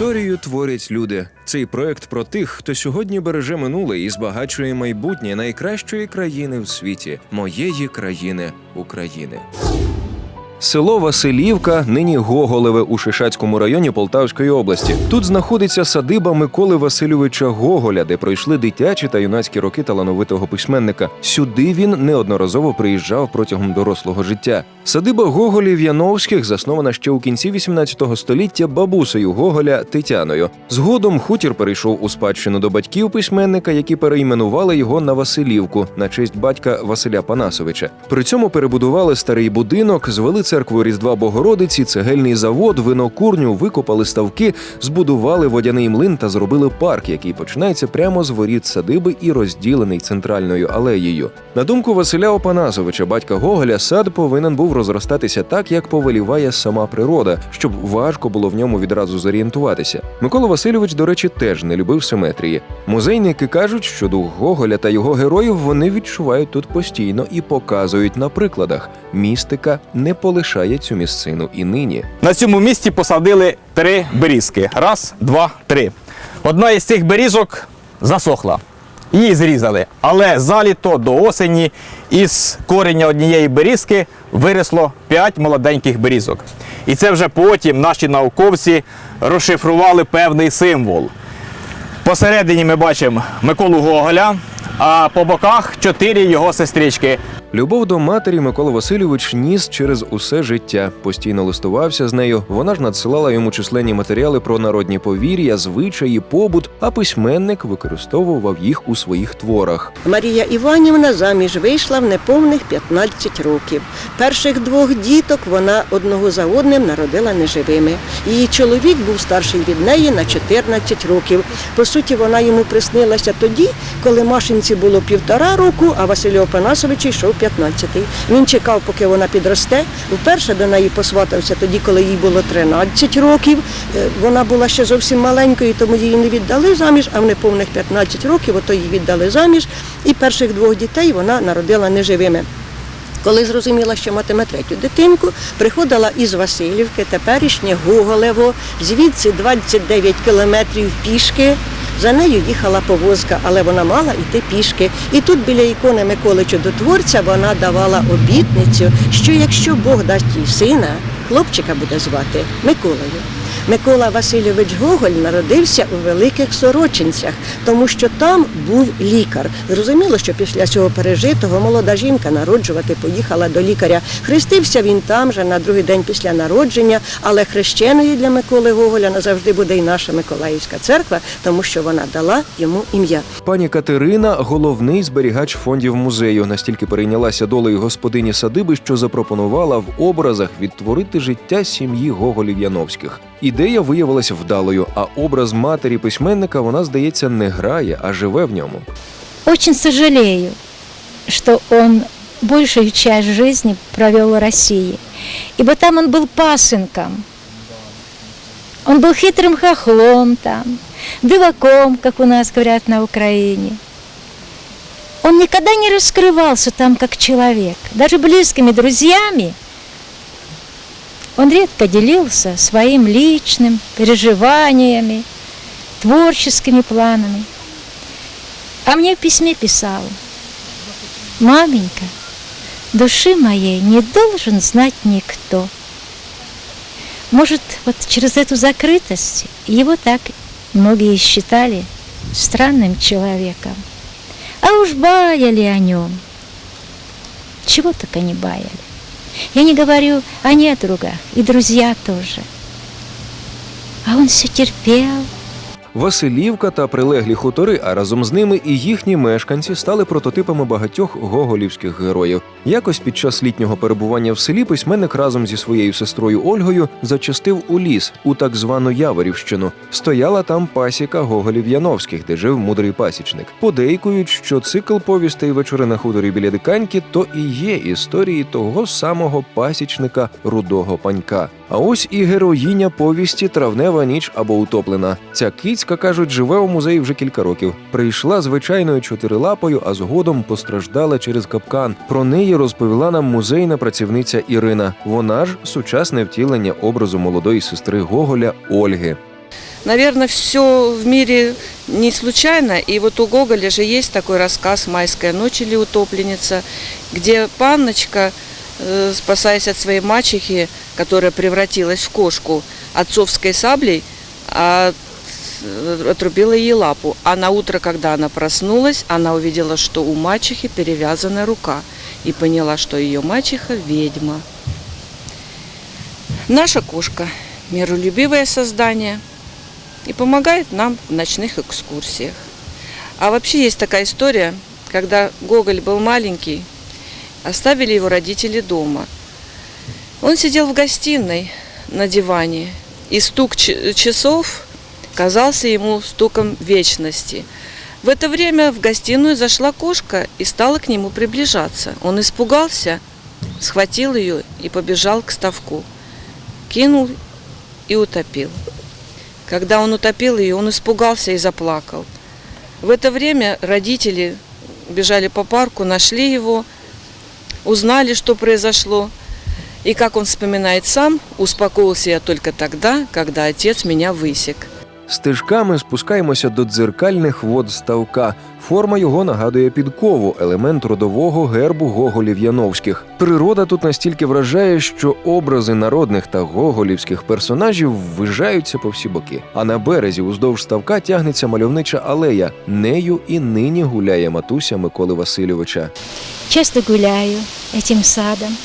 Історію творять люди. Цей проект про тих, хто сьогодні береже минуле і збагачує майбутнє найкращої країни в світі моєї країни України. Село Василівка, нині Гоголеве у Шишацькому районі Полтавської області. Тут знаходиться садиба Миколи Васильовича Гоголя, де пройшли дитячі та юнацькі роки талановитого письменника. Сюди він неодноразово приїжджав протягом дорослого життя. Садиба Гоголів Яновських заснована ще у кінці 18 століття бабусею Гоголя Тетяною. Згодом хутір перейшов у спадщину до батьків письменника, які перейменували його на Василівку на честь батька Василя Панасовича. При цьому перебудували старий будинок, звели церкву Різдва Богородиці, цегельний завод, винокурню, викопали ставки, збудували водяний млин та зробили парк, який починається прямо з воріт садиби і розділений центральною алеєю. На думку Василя Опанасовича, батька Гоголя, сад повинен був розростатися так, як повеліває сама природа, щоб важко було в ньому відразу зорієнтуватися. Микола Васильович, до речі, теж не любив симетрії. Музейники кажуть, що дух Гоголя та його героїв вони відчувають тут постійно і показують на прикладах. Містика не полишає цю місцину і нині. На цьому місці посадили три берізки. Раз, два, три. Одна із цих берізок засохла. Її зрізали. Але заліто до осені із кореня однієї берізки виросло 5 молоденьких берізок. І це вже потім наші науковці розшифрували певний символ. Посередині ми бачимо Миколу Гоголя, а по боках чотири його сестрички Любов до матері Микола Васильович ніс через усе життя. Постійно листувався з нею. Вона ж надсилала йому численні матеріали про народні повір'я, звичаї, побут, а письменник використовував їх у своїх творах. Марія Іванівна заміж вийшла в неповних 15 років. Перших двох діток вона одного за одним народила неживими. Її чоловік був старший від неї на 14 років. По суті, вона йому приснилася тоді, коли Машинці було півтора року, а Василю Опанасовичу йшов 15-й. Він чекав, поки вона підросте. Вперше до неї посватався тоді, коли їй було 13 років. Е, Вона була ще зовсім маленькою, тому її не віддали заміж, а в неповних 15 років ото її віддали заміж. І перших двох дітей вона народила неживими. Коли зрозуміла, що матиме третю дитинку, приходила із Васильівки, теперішнє Гоголево, звідси 29 кілометрів пішки. За нею їхала повозка, але вона мала йти пішки. І тут біля ікони Миколи Чудотворця вона давала обітницю, що якщо Бог дасть їй сина, хлопчика буде звати Миколою. Микола Васильович Гоголь народився у Великих Сорочинцях, тому що там був лікар. Зрозуміло, що після цього пережитого молода жінка народжувати поїхала до лікаря. Хрестився він там же на другий день після народження, але хрещеною для Миколи Гоголя назавжди буде і наша Миколаївська церква, тому що вона дала йому ім'я. Пані Катерина головний зберігач фондів музею. Настільки перейнялася долею господині садиби, що запропонувала в образах відтворити життя сім'ї Гоголів Яновських. Ідея виявилася вдалою, а образ матері письменника вона, здається, не грає, а живе в ньому. Очень сожалею, что он большую часть жизни провел в России. Ибо там он был пасынком. Он был хитрым хохлом там, дываком, как у нас говорят на Украине. Он никогда не раскрывался там как человек. Даже близкими друзьями он редко делился своим личным переживаниями, творческими планами. А мне в письме писал, маменька, души моей не должен знать никто. Может, вот через эту закрытость его так многие считали странным человеком. А уж баяли о нем. Чего только не баяли. Я не говорю о недругах, и друзья тоже. А он все терпел, Василівка та прилеглі хутори, а разом з ними і їхні мешканці стали прототипами багатьох гоголівських героїв. Якось під час літнього перебування в селі письменник разом зі своєю сестрою Ольгою зачастив у ліс у так звану Яворівщину. Стояла там пасіка Гоголів Яновських, де жив мудрий пасічник. Подейкують, що цикл повістей вечори на хуторі біля диканьки то і є історії того самого пасічника рудого панька. А ось і героїня повісті Травнева ніч або утоплена. Ця кицька кажуть, живе у музеї вже кілька років. Прийшла звичайною чотирилапою, а згодом постраждала через капкан. Про неї розповіла нам музейна працівниця Ірина. Вона ж сучасне втілення образу молодої сестри Гоголя Ольги. Наверное, все в мире не случайно. И вот у Гоголя же есть такой рассказ «Майская ночь» или «Утопленница», где панночка, э, спасаясь от своей мачехи, которая превратилась в кошку, отцовской саблей, э, отрубила ей лапу. А на утро, когда она проснулась, она увидела, что у мачехи перевязана рука и поняла, что ее мачеха – ведьма. Наша кошка – миролюбивое создание и помогает нам в ночных экскурсиях. А вообще есть такая история, когда Гоголь был маленький, оставили его родители дома. Он сидел в гостиной на диване, и стук часов казался ему стуком вечности. В это время в гостиную зашла кошка и стала к нему приближаться. Он испугался, схватил ее и побежал к ставку. Кинул и утопил. Когда он утопил ее, он испугался и заплакал. В это время родители бежали по парку, нашли его, узнали, что произошло. И как он вспоминает сам, успокоился я только тогда, когда отец меня высек. Стежками спускаємося до дзеркальних вод ставка. Форма його нагадує підкову, елемент родового гербу гоголів Яновських. Природа тут настільки вражає, що образи народних та гоголівських персонажів ввижаються по всі боки. А на березі уздовж ставка тягнеться мальовнича алея. Нею і нині гуляє матуся Миколи Васильовича. Часто гуляю этим садом,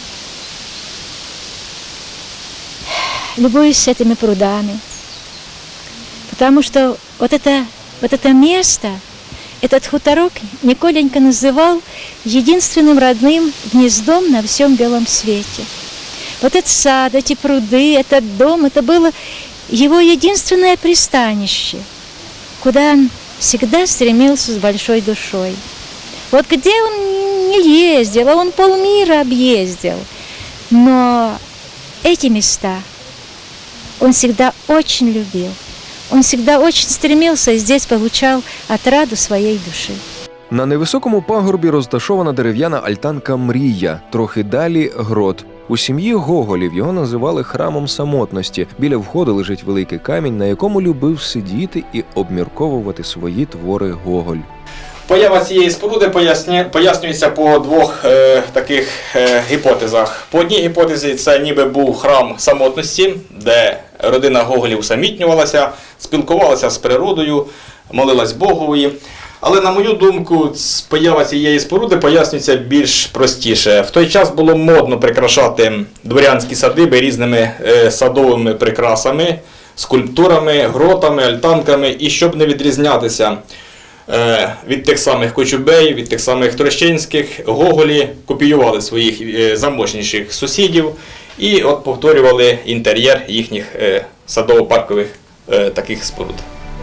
любуюсь этими прудами, потому что вот это, вот это место, этот хуторок Николенька называл единственным родным гнездом на всем белом свете. Вот этот сад, эти пруды, этот дом, это было его единственное пристанище, куда он всегда стремился с большой душой. Вот где он не ездил, а он полмира объездил. Но эти места он всегда очень любил. Он всегда очень стремился и здесь получал отраду своей души. На невисокому пагорбі розташована дерев'яна альтанка Мрія, трохи далі грот. У сім'ї Гоголів його називали храмом самотності. Біля входу лежить великий камінь, на якому любив сидіти і обмірковувати свої твори Гоголь. Поява цієї споруди пояснюється по двох е, таких е, гіпотезах. По одній гіпотезі це ніби був храм самотності, де родина Гоголів усамітнювалася, спілкувалася з природою, молилась Богові. Але на мою думку, поява цієї споруди пояснюється більш простіше. В той час було модно прикрашати дворянські садиби різними е, садовими прикрасами, скульптурами, гротами, альтанками, і щоб не відрізнятися від тих самих Кочубей, від тих самих Трощинських, Гоголі копіювали своїх е, заможніших сусідів і от повторювали інтер'єр їхніх е, садово-паркових е, таких споруд.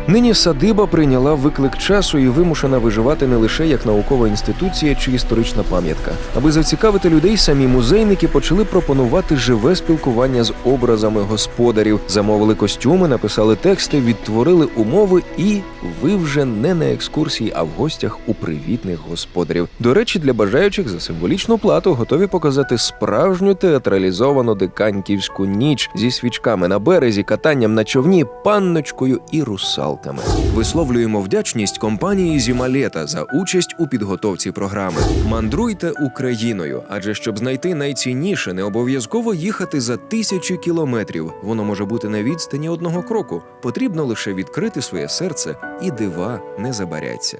Нині садиба прийняла виклик часу і вимушена виживати не лише як наукова інституція чи історична пам'ятка. Аби зацікавити людей, самі музейники почали пропонувати живе спілкування з образами господарів, замовили костюми, написали тексти, відтворили умови, і ви вже не на екскурсії, а в гостях у привітних господарів. До речі, для бажаючих за символічну плату готові показати справжню театралізовану диканьківську ніч зі свічками на березі, катанням на човні, панночкою і русалками. Висловлюємо вдячність компанії Зімалета за участь у підготовці програми. Мандруйте Україною, адже щоб знайти найцінніше, не обов'язково їхати за тисячі кілометрів. Воно може бути на відстані одного кроку. Потрібно лише відкрити своє серце, і дива не забаряться.